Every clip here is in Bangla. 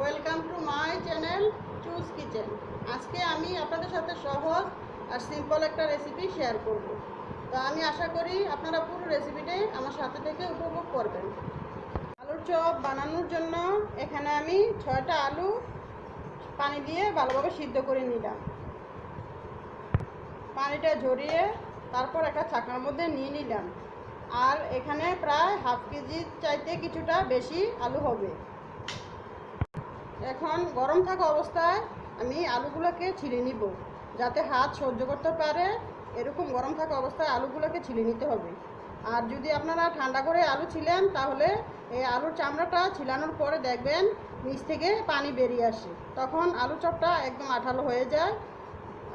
Welcome to my channel choose kitchen. আজকে আমি আপনাদের সাথে সহজ আর সিম্পল একটা রেসিপি শেয়ার করব। তো আমি আশা করি আপনারা পুরো রেসিপিটাই আমার সাথে থেকে উপভোগ করবেন। আলুর চপ বানানোর জন্য এখানে আমি ছয়টা আলু পানি দিয়ে ভালোভাবে সিদ্ধ করে নিলাম। পানিটা ঝরিয়ে তারপর একটা ছাকনার মধ্যে নিয়ে নিলাম। আর এখানে প্রায় হাফ কেজির চাইতে কিছুটা বেশি আলু হবে। এখন গরম থাকা অবস্থায় আমি আলুগুলোকে ছিলে নিব, যাতে হাত সহ্য করতে পারে। এরকম গরম থাকা অবস্থায় আলুগুলোকে ছিলে নিতে হবে। আর যদি আপনারা ঠান্ডা করে আলু ছিলেন, তাহলে এই আলুর চামড়াটা ছিলানোর পরে দেখবেন নিচ থেকে পানি বেরিয়ে আসে। তখন আলু চপটা একদম আঠালো হয়ে যায়,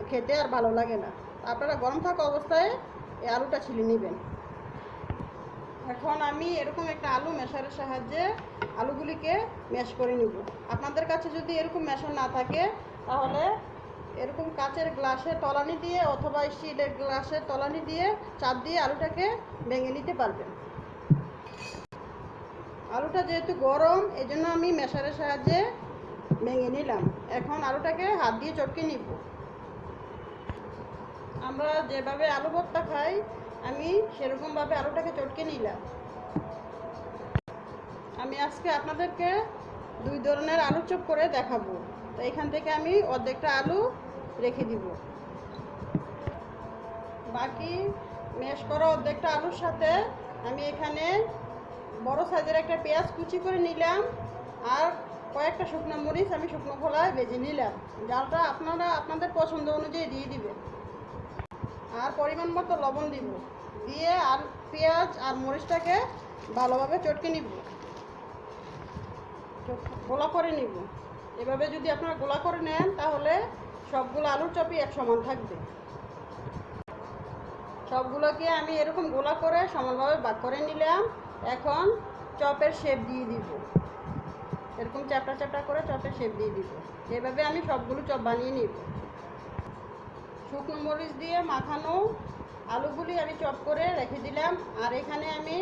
খেতে আর ভালো লাগে না। আপনারা গরম থাকা অবস্থায় এই আলুটা ছিলে নেবেন। এখন আমি এরকম একটা আলু মেশারের সাহায্যে আলুগুলিকে ম্যাশ করে নিব। আপনাদের কাছে যদি এরকম মেশার না থাকে, তাহলে এরকম কাচের গ্লাসের তলানি দিয়ে অথবা স্টিলের গ্লাসের তলানি দিয়ে চাপ দিয়ে আলুটাকে ভেঙে নিতে পারবেন। আলুটা যেহেতু গরম এই জন্য আমি মেশারের সাহায্যে ভেঙে নিলাম। এখন আলুটাকে হাত দিয়ে চটকে নিব। আমরা যেভাবে আলু ভর্তা খাই, আমি সেরকমভাবে আলুটাকে চটকে নিলাম। আমি আজকে আপনাদেরকে দুই ধরনের আলু চপ করে দেখাবো। তো এখান থেকে আমি অর্ধেকটা আলু রেখে দিব। বাকি ম্যাশ করা অর্ধেকটা আলুর সাথে আমি এখানে বড় সাইজের একটা পেঁয়াজ কুচি করে নিলাম আর কয়েকটা শুকনো মরিচ আমি শুকনো খোলায় ভেজে নিলাম। জালটা আপনারা আপনাদের পছন্দ অনুযায়ী দিয়ে দিবেন। আর পরিমাণ মতো লবণ দিব। দিয়ে আর পেঁয়াজ আর মরিচটাকে ভালোভাবে চটকে নিব। গোলা করে নিব। এভাবে যদি আপনারা গোলা করে নেন, তাহলে সবগুলো আলুর চপই এক সমান থাকবে। সবগুলোকে আমি এরকম গোলা করে সমানভাবে ভাগ করে নিলাম। এখন চপের শেপ দিয়ে দিব। এরকম চ্যাপটা চ্যাপটা করে চপের শেপ দিয়ে দিব। এভাবে আমি সবগুলো চপ বানিয়ে নিব। শুকনো মরিচ দিয়ে মাখানো আলুগুলি আমি চপ করে রেখে দিলাম। আর এখানে আমি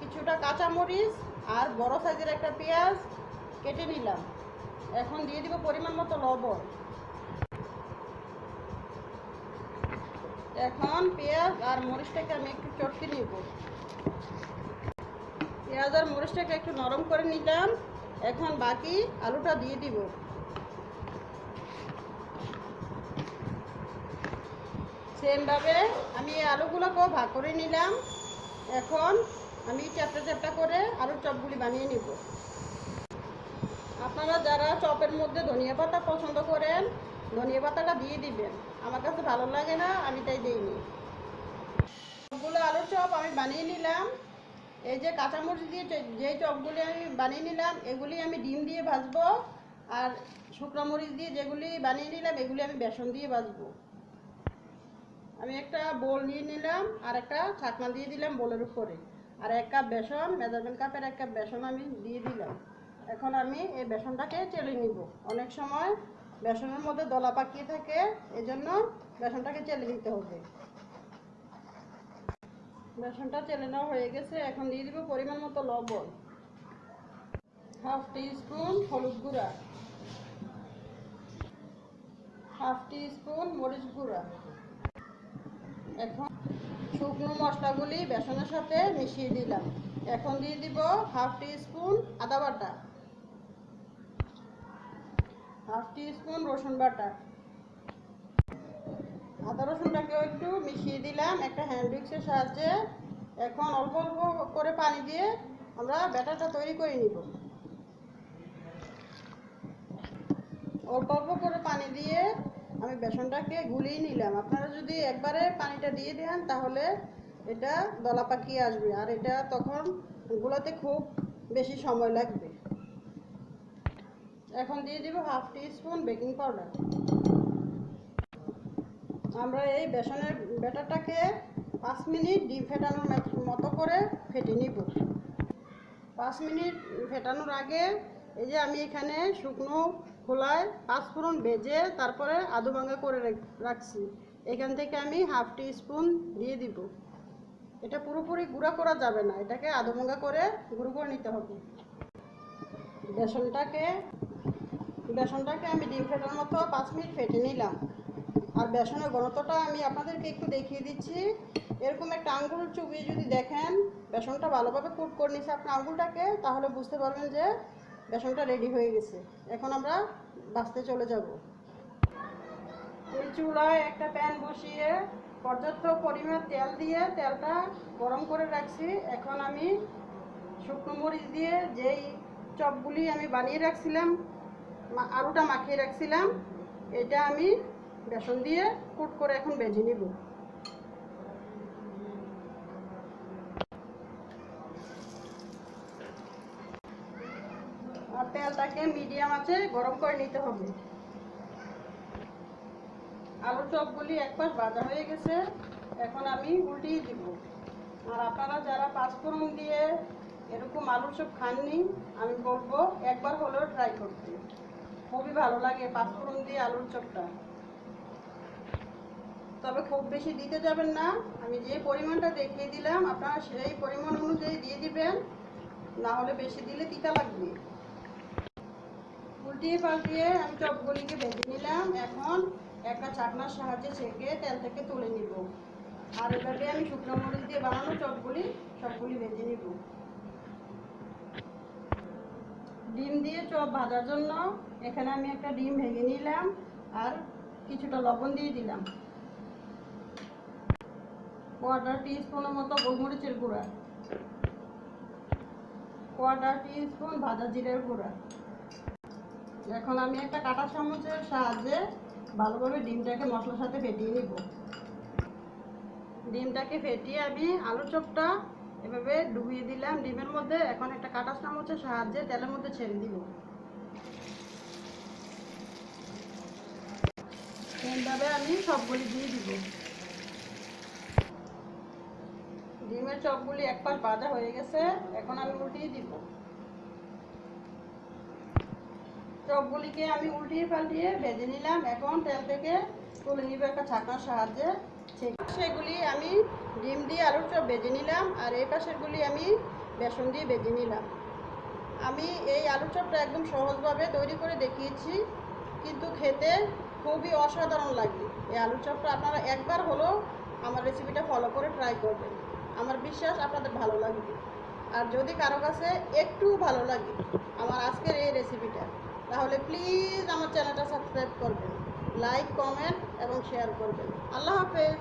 কিছুটা কাঁচা মরিচ আর বড় সাইজের একটা পেঁয়াজ কেটে নিলাম। এখন দিয়ে দিব পরিমাণ মতো লবণ। এখন পেঁয়াজ আর মরিচটাকে আমি একটু চটকে নিব। পেঁয়াজ আর মরিচটাকে একটু নরম করে নিলাম। এখন বাকি আলুটা দিয়ে দিব। সেমভাবে আমি আলুগুলোকেও ভাগ করে নিলাম। এখন আমি চ্যাপটা চ্যাপটা করে আলুর চপগুলি বানিয়ে নিব। আপনারা যারা চপের মধ্যে ধনিয়া পাতা পছন্দ করেন, ধনিয়া পাতাটা দিয়ে দিবেন। আমার কাছে ভালো লাগে না, আমি তাই দিইনি। সবগুলো আলুর চপ আমি বানিয়ে নিলাম। এই যে কাঁচামরিচ দিয়ে যে- চপগুলি আমি বানিয়ে নিলাম, এগুলি আমি ডিম দিয়ে ভাজবো আর শুকনো মরিচ দিয়ে যেগুলি বানিয়ে নিলাম, এগুলি আমি বেসন দিয়ে ভাজবো। আমি একটা বোল নিয়ে নিলাম আর একটা ছাকনা দিয়ে দিলাম বোলের উপরে। আর এক কাপ বেসন, মেজারমেন্ট কাপের এক কাপ বেসন আমি দিয়ে দিলাম। এখন আমি এই বেসনটাকে চেলে নিব। অনেক সময় বেসনের মধ্যে দলা পাকিয়ে থাকে, এজন্য বেসনটাকে চেলে নিতে হবে। বেসনটা চেলে নেওয়া হয়ে গেছে। এখন দিয়ে দিব পরিমাণ মতো লবণ। হাফ স্পুন হলুদ গুঁড়া। হাফ স্পুন মরিচ গুঁড়া। এখন শুকনো মশলাগুলি বেসনের সাথে মিশিয়ে দিলাম। এখন দিয়ে দিব হাফ টি স্পুন আদা বাটা। হাফ টি স্পুন রসুন বাটা। আদা রসুনটাকেও একটু মিশিয়ে দিলাম একটা হ্যান্ড উইক্সের সাহায্যে। এখন অল্প অল্প করে পানি দিয়ে আমরা ব্যাটারটা তৈরি করে নিব। অল্প অল্প করে পানি দিয়ে আমি বেসনটাকে গুলিয়ে নিলাম। আপনারা যদি একবারে পানিটা দিয়ে দেন, তাহলে এটা দলা পাকিয়ে আসবে। আর এটা তখন গুলাতে খুব বেশি সময় লাগবে। এখন দিয়ে দিব half teaspoon baking powder. আমরা এই বেসনের ব্যাটারটাকে পাঁচ মিনিট ডিম ফেটানোর মতো করে ফেটে নিব। পাঁচ মিনিট ফেটানোর আগে এই যে আমি এখানে শুকনো খোলায় পাঁচ ফোড়ন ভেজে তারপরে আদু ভাঙা করে রাখ- রাখছি। এখান থেকে আমি হাফ টি স্পুন দিয়ে দিব। এটা পুরোপুরি গুঁড়া করা যাবে না, এটাকে আদু ভাঙা করে গুঁড়ো করে নিতে হবে। বেসনটাকে বেসনটাকে আমি ডিম ফেটার মতো পাঁচ মিনিট ফেটে নিলাম। আর বেসনের ঘনত্বটা আমি আপনাদেরকে একটু দেখিয়ে দিচ্ছি। এরকম একটা আঙ্গুল চুবিয়ে যদি দেখেন, বেসনটা ভালোভাবে কুট করে নিচ্ছে আপনার আঙ্গুলটাকে, তাহলে বুঝতে পারবেন যে বেসনটা রেডি হয়ে গেছে। এখন আমরা বাঁচতে চলে যাব। এই চুলায় একটা প্যান বসিয়ে পর্যাপ্ত পরিমাণ তেল দিয়ে তেলটা গরম করে রাখছি। এখন আমি শুকনো মরিচ দিয়ে যেই চপগুলি আমি বানিয়ে রাখছিলাম আলুটা মাখিয়ে রাখছিলাম, এটা আমি বেসন দিয়ে কুট করে এখন বেজে নিব আর তেলটাকে মিডিয়াম আছে, গরম করে নিতে হবে। আলুর চপগুলি একবার ভাজা হয়ে গেছে, এখন আমি উল্টিয়ে দিব। আর আপনারা যারা পাঁচফোড়ন দিয়ে এরকম আলুর চপ খাননি, আমি বলব একবার হলেও ট্রাই করতে। খুবই ভালো লাগে পাঁচফোড়ন দিয়ে আলুর চপটা। তবে খুব বেশি দিতে যাবেন না, আমি যে পরিমাণটা দেখিয়ে দিলাম, আপনারা সেই পরিমাণ অনুযায়ী দিয়ে দিবেন, না হলে বেশি দিলে তিতা লাগবে। উল্টিয়ে পাল্টিয়ে আমি চপগুলিকে ভেজে নিলাম। এখন একটা চাকনার সাহায্যে ছেঁকে তেল থেকে তুলে নিব। আর এভাবে আমি শুকনো মরিচ দিয়ে বানানো চপগুলি, সবগুলি ভেজে নিব। ডিম দিয়ে চপ ভাজার জন্য এখানে আমি একটা ডিম ভেঙে নিলাম আর কিছুটা লবণ দিয়ে দিলাম। কোয়ার্টার টি স্পুনের মতো গোলমরিচের গুঁড়া। কোয়ার্টার টি স্পুন ভাজা জিরের গুঁড়া। এখন আমি একটা কাঁটা চামচের সাহায্যে ভালোভাবে ডিমটাকে মশলার সাথে ফেটিয়ে নিব। ডিমটাকে ফেটিয়ে আমি আলু চপটা এভাবে ডুবিয়ে দিলাম। ডিমের মধ্যে এখন একটা কাঁটা চামচের সাহায্যে তেলের মধ্যে ছেড়ে দিব। এইভাবে আমি সবগুলি দিয়ে দিব। ডিমের চপগুলি একবার ভাজা হয়ে গেছে। এখন আমি উল্টিয়ে দিব। চপগুলিকে আমি উল্টিয়ে পাল্টিয়ে ভেজে নিলাম। এখন তেল থেকে তুলে নিব একটা ছাকনার সাহায্যে। সেগুলি আমি ডিম দিয়ে আলুর চপ ভেজে নিলাম আর এই পাশেরগুলি আমি বেসন দিয়ে ভেজে নিলাম। আমি এই আলুর চপটা একদম সহজভাবে তৈরি করে দেখিয়েছি, কিন্তু খেতে খুবই অসাধারণ লাগে এই আলুর চপটা আপনারা একবার হলেও আমার রেসিপিটা ফলো করে ট্রাই করবেন। আমার বিশ্বাস আপনাদের ভালো লাগবে। আর যদি কারও কাছে একটু ভালো লাগে আমার আজকের এই রেসিপিটা তাহলে প্লিজ আমার চ্যানেলটা সাবস্ক্রাইব করবেন লাইক কমেন্ট এবং শেয়ার করবেন। আল্লাহ হাফেজ।